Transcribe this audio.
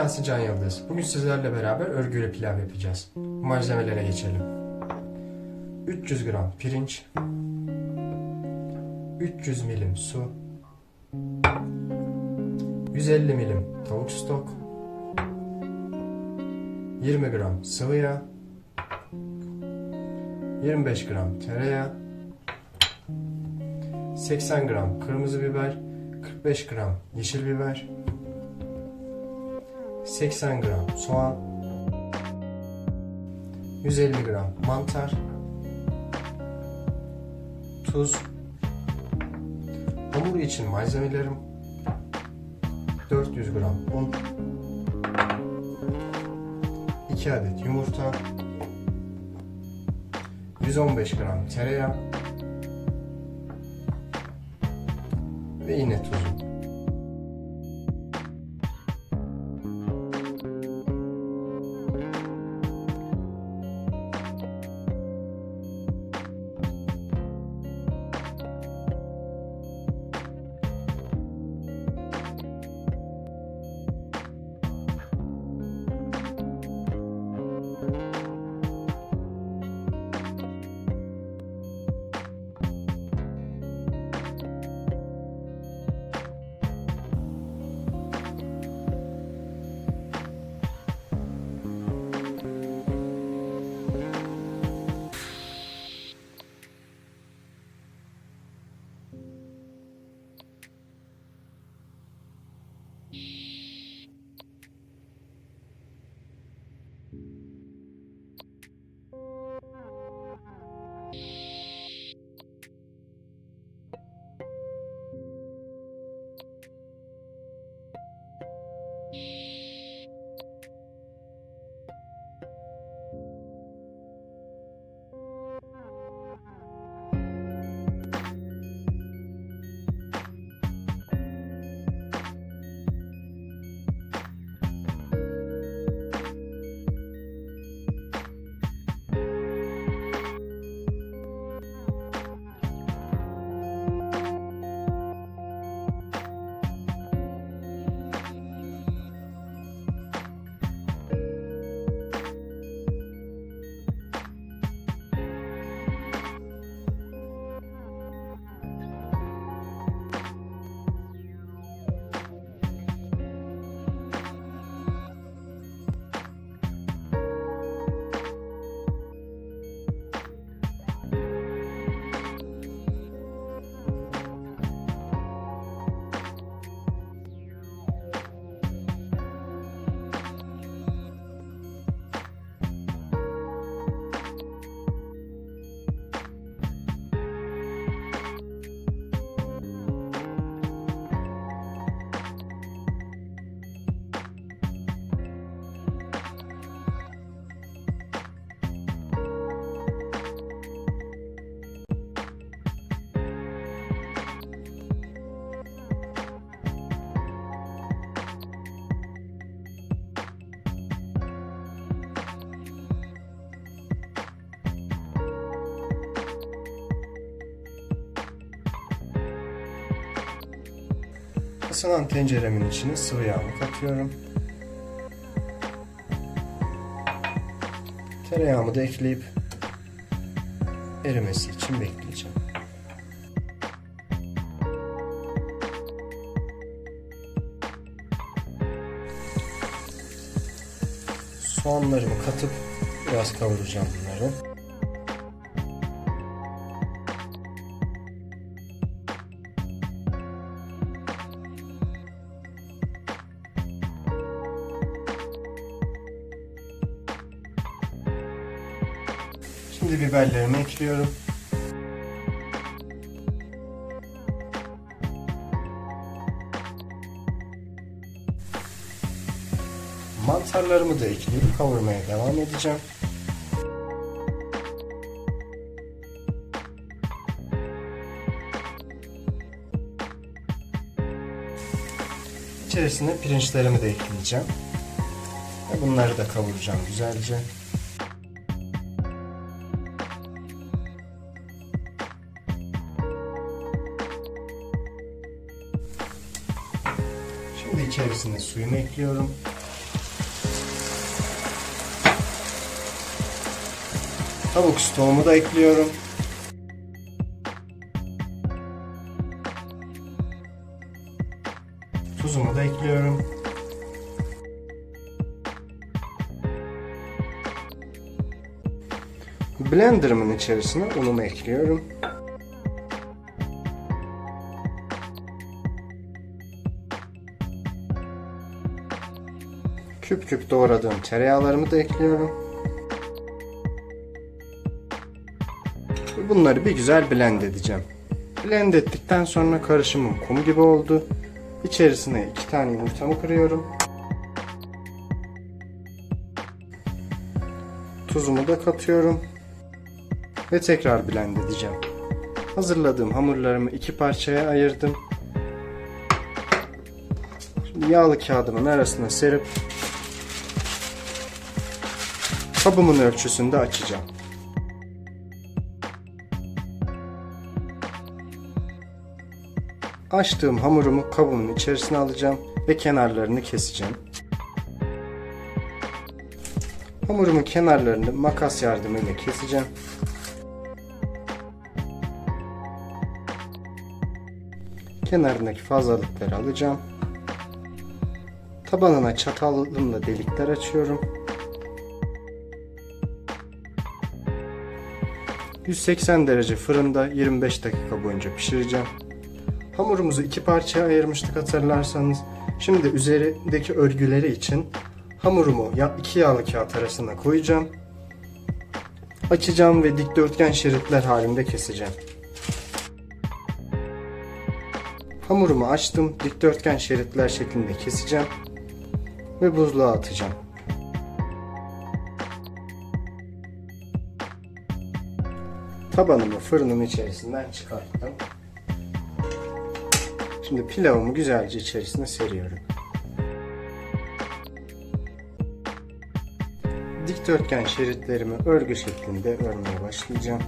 Yasin Can Yıldız. Bugün sizlerle beraber örgüyle pilav yapacağız. Malzemelere geçelim. 300 gram pirinç, 300 milim su, 150 milim tavuk stok, 20 gram sıvı yağ, 25 gram tereyağı, 80 gram kırmızı biber, 45 gram yeşil biber, 80 gram soğan, 150 gram mantar, tuz, hamur için malzemelerim, 400 gram un, 2 adet yumurta, 115 gram tereyağı ve yine tuzum. Isınan tenceremin içine sıvı yağımı katıyorum. Tereyağımı da ekleyip erimesi için bekleyeceğim. Soğanlarımı katıp biraz kavuracağım bunları. Şimdi biberlerimi ekliyorum. Mantarlarımı da ekleyip kavurmaya devam edeceğim. İçerisine pirinçlerimi de ekleyeceğim. Ve bunları da kavuracağım güzelce. içerisine suyumu ekliyorum. Tavuk stoğumu da ekliyorum. Tuzumu da ekliyorum. Blender'ımın içerisine unumu ekliyorum. Küp küp doğradığım tereyağlarımı da ekliyorum. Bunları bir güzel blend edeceğim. Blend ettikten sonra karışımım kum gibi oldu. İçerisine iki tane yumurtamı kırıyorum. Tuzumu da katıyorum. Ve tekrar blend edeceğim. Hazırladığım hamurlarımı iki parçaya ayırdım. Şimdi yağlı kağıdımın arasına serip kabımın ölçüsünde açacağım. Açtığım hamurumu kabımın içerisine alacağım ve kenarlarını keseceğim. Hamurumun kenarlarını makas yardımıyla keseceğim. Kenarındaki fazlalıkları alacağım. Tabanına çatalımla delikler açıyorum. 180 derece fırında 25 dakika boyunca pişireceğim. Hamurumuzu iki parçaya ayırmıştık hatırlarsanız. Şimdi üzerindeki örgüleri için hamurumu iki yağlı kağıt arasına koyacağım. Açacağım ve dikdörtgen şeritler halinde keseceğim. Hamurumu açtım, dikdörtgen şeritler şeklinde keseceğim ve buzluğa atacağım. Tabanımı fırının içerisinden çıkarttım. Şimdi pilavımı güzelce içerisine seriyorum. Dikdörtgen şeritlerimi örgü şeklinde örmeye başlayacağım.